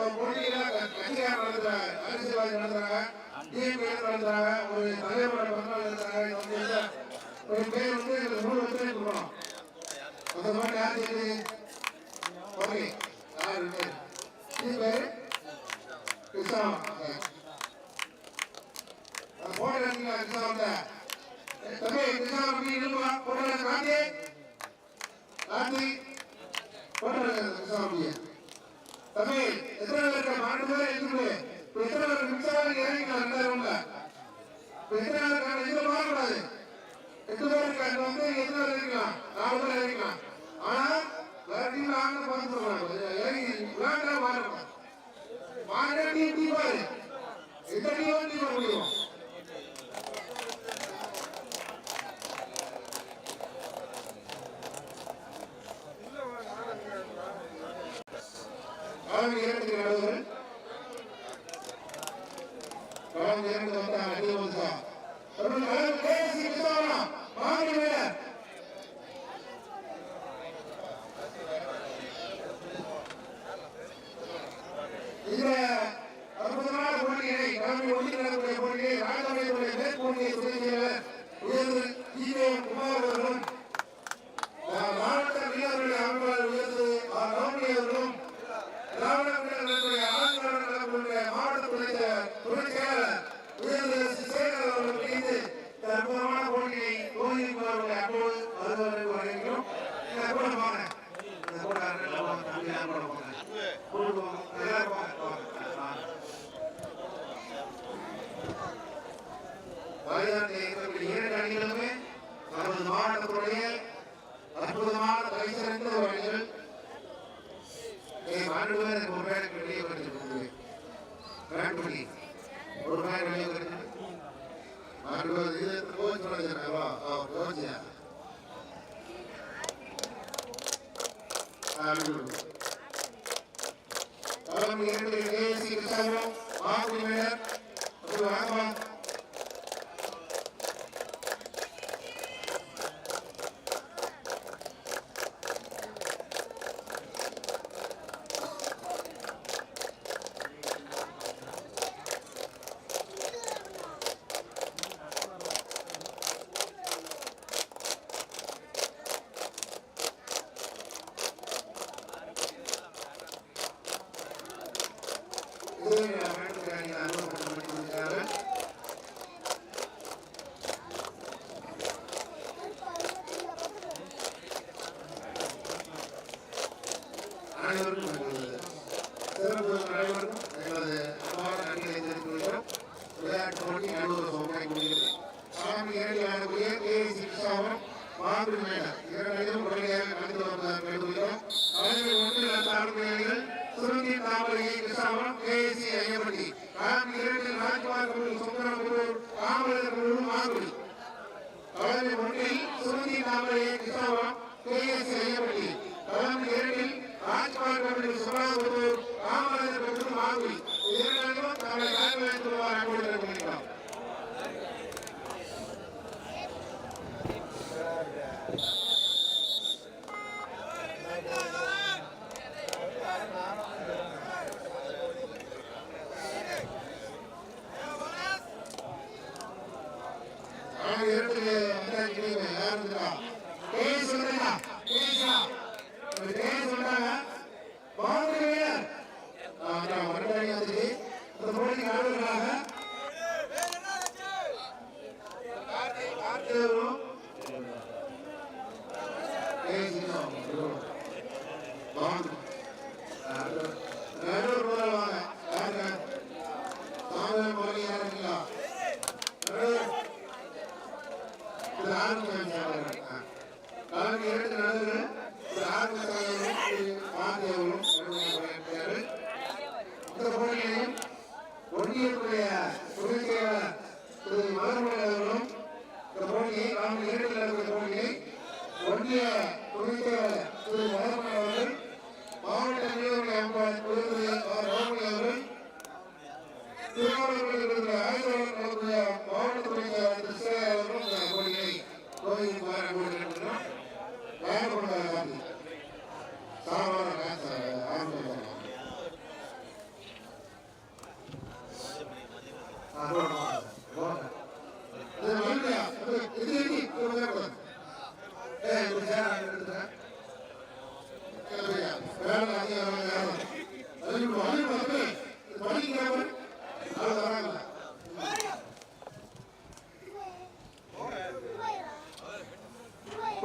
இப்போ மொழியில கட்சிக்காரர் நடத்துறாங்க அரசியல்வாதி நடத்துறாங்க டிஎம்பி நடத்துறாங்க ஒரு தலைவர் நடத்துறாங்க பேர் வந்து இந்த மூணு ஒத்துழைப்பு இருக்கணும் அந்த பேர் இது பேர் கிருஷ்ணா போன கிருஷ்ணா வந்த தம்பி கிருஷ்ணா அப்படி இருப்பா போன தம்பி எத்தனை பேருக்கு மாட்டு பேர் இருக்குது? எத்தனை பேர் மின்சாரம் இறங்கிக்கலாம் ரெண்டாயிரம்ல எத்தனை பேருக்கான இதுல மாறக்கூடாது. எட்டு பேருக்கு அது வந்து எத்தனை பேர் இருக்கலாம் நாலு பேர் இறங்கிக்கலாம் ஆனா வேற டீம்ல ஆனா பார்த்து சொல்றாங்க. இறங்கி விளையாட்டா மாறணும். மாறினா டீம் டீம் பாரு எந்த டீம் டீம் முடியும்?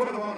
What about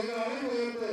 எங்கள் அனைவரும் இந்த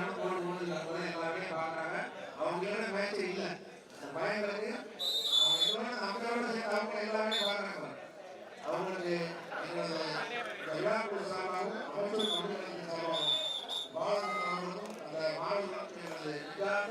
நானும் கோடு ஓடுது அப்பதான் எல்லாருமே பாக்குறாங்க அவங்க கூட மேட்ச் இல்ல பயங்களுக்கு அவங்க சேர்ந்து அவங்க எல்லாமே பாக்குறாங்க அவங்களுக்கு எல்லா குழு சார்பாகவும் அமைச்சர் சார்பாகவும் பாலகன் அவர்களுக்கும் அந்த மாநிலத்தினது இல்லாத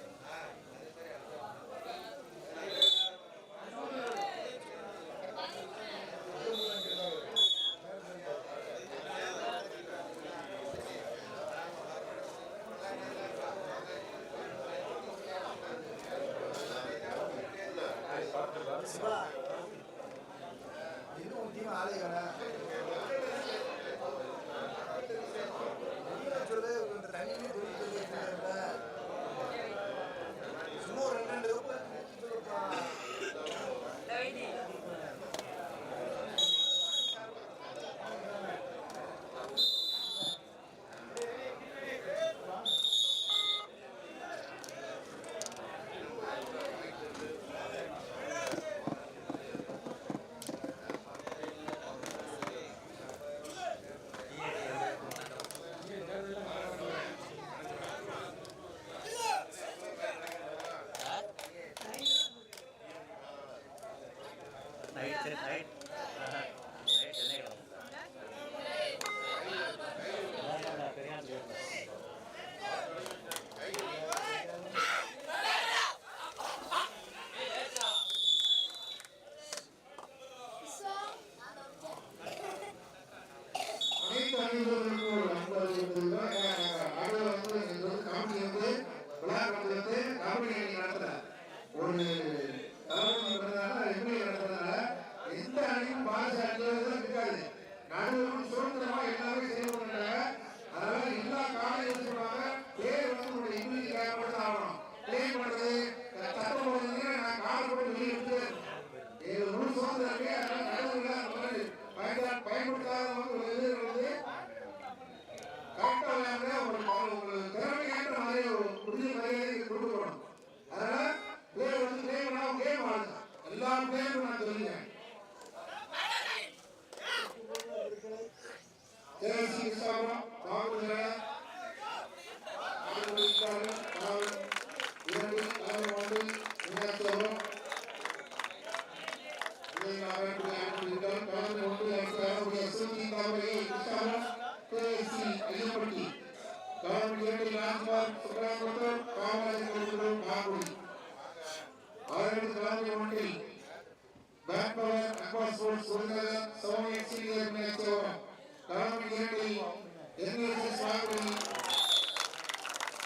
எங்களுக்கு சுவாமி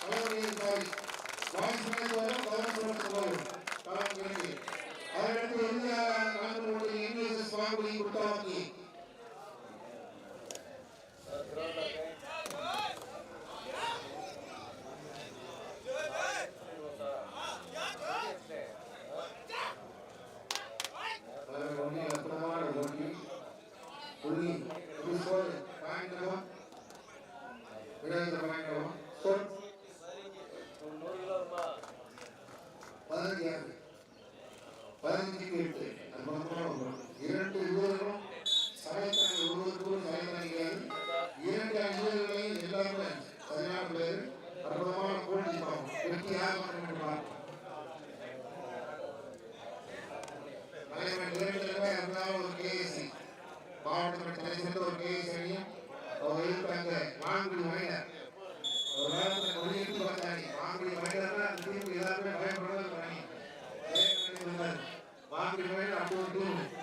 அவருடைய சாரி சுவாமி சொன்னது பவன் சொன்னது போலும் பவன் சொன்னது எந்த தீர்ப்பு அது மட்டும்தான் ஒன்று இரண்டு இருவரும் சமயத்தாங்க ஒருவருக்கும் சமயத்தாங்கிறது இரண்டு அணிவர்களையும் ஒரு கேஎஸ் அணியும் வாங்கி வாங்க ஒரு நேரத்தில் Manuela Mondú.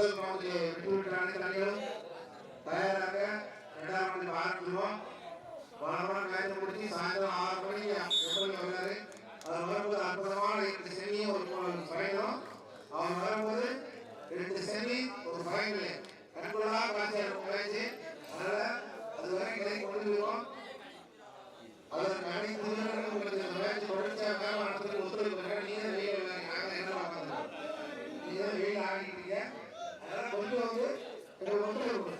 ஒன்பது கிராமத்தில் விட்டுவிட்டாலும் தயாராக ரெண்டாம் மணி ஆரம்பிச்சிருவோம். வாரம் வேலை முடிச்சு சாயந்தரம் ஆறு மணி எப்படி வர்றாரு அவர் வரும்போது அற்புதமான ரெண்டு செமியும் ஒரு பயணம் அவர் வரும்போது ரெண்டு செமி ஒரு பயனில் கண்கொள்ளா காட்சியாக இருக்கும் வயசு அதனால அது வரை கிடைக்க முடிஞ்சிருக்கோம் அதற்கு அனைத்து வீரர்களும் தொடர்ச்சியாக Thank you.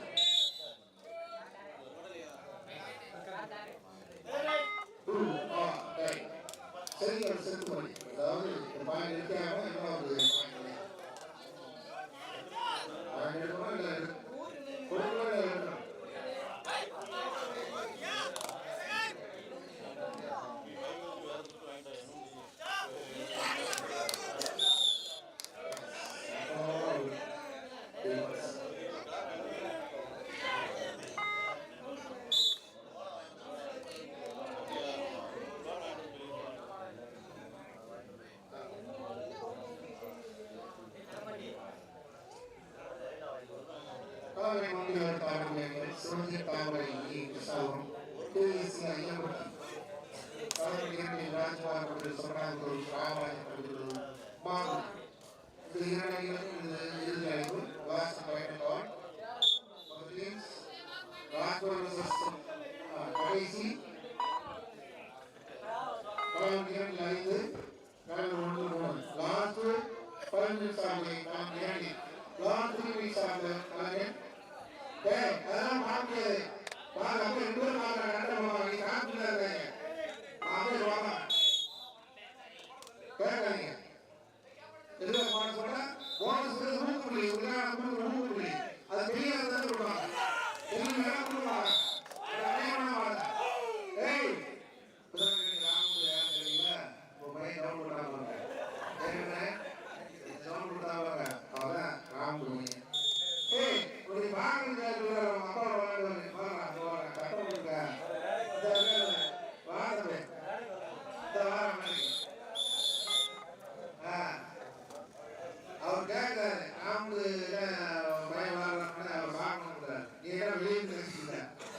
ஐந்து கடந்த ஒன்று மூணு லாஸ்ட் பதினஞ்சு சார்ந்த கணக்கு இரண்டு லாஸ்ட் திரும்பி சார்ந்த கணக்கு. ஏ போன சொல்கிறேன் bonus believe in that.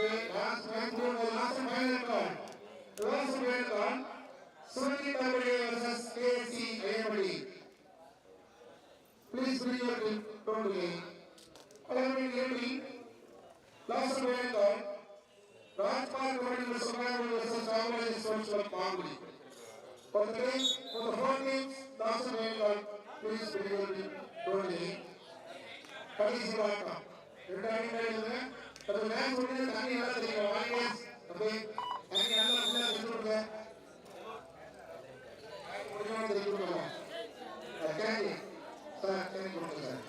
they last went through the last final card. The last final card, Sunil Tambudia versus KC Ayamadi. Please bring your team totally. Alderman Levy, last final card, Rajpal Committee versus Survivor versus Chawalai Sports Club Bangli. For the team, for the four teams, last final card, please bring your team totally. That is your outcome. Returning right is there. அது match முடிஞ்சு தண்ணி நல்லா தெரியும் வாங்கியஸ் அப்படியே தண்ணி நல்லா ஃபுல்லாக தெரிஞ்சு கொடுங்க. முடிஞ்சவங்க தெரிஞ்சு கொடுங்க. கேண்டி சார் கேண்டி கொடுங்க சார்.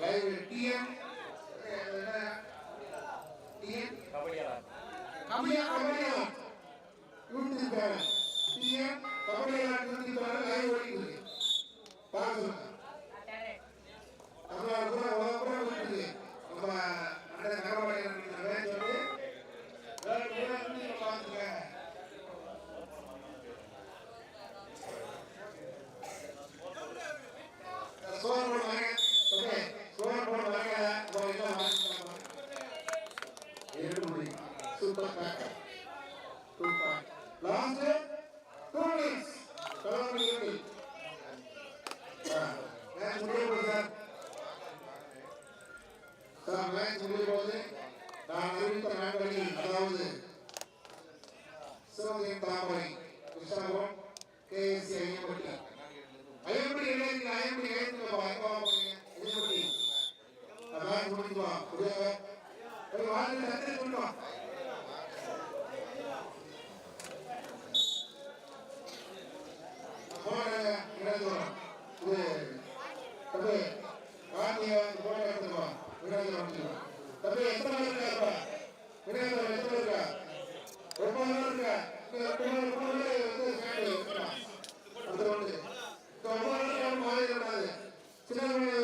Live TM. டிஎம். கபடியா கபடியா சேனல் டிஎம் கபடியா யூடியூப் சேனல் லைவ் ஓடிட்டு பார்க்க சொல்லுங்க நம்ம கூட தாமரை கிருஷ்ணாபுரம் கேஎஸ்சி ஐயம்பட்டி ஐயம்பட்டி இளைஞர் ஐயம்பட்டி கைத்துக்கப்பா ஐயம்பட்டி அதான் முடிஞ்சுவா முடியாத ஒரு வாழ்க்கை சந்தை கொண்டு போன இடதுரம் இது? தம்பி காந்திய போன எடுத்துக்கோ விநாயகர் வந்துடும் தம்பி எத்தனை பேர் இருக்கா? எத்தனை பேர் இருக்கா? பேர் இருக்கா? சின்ன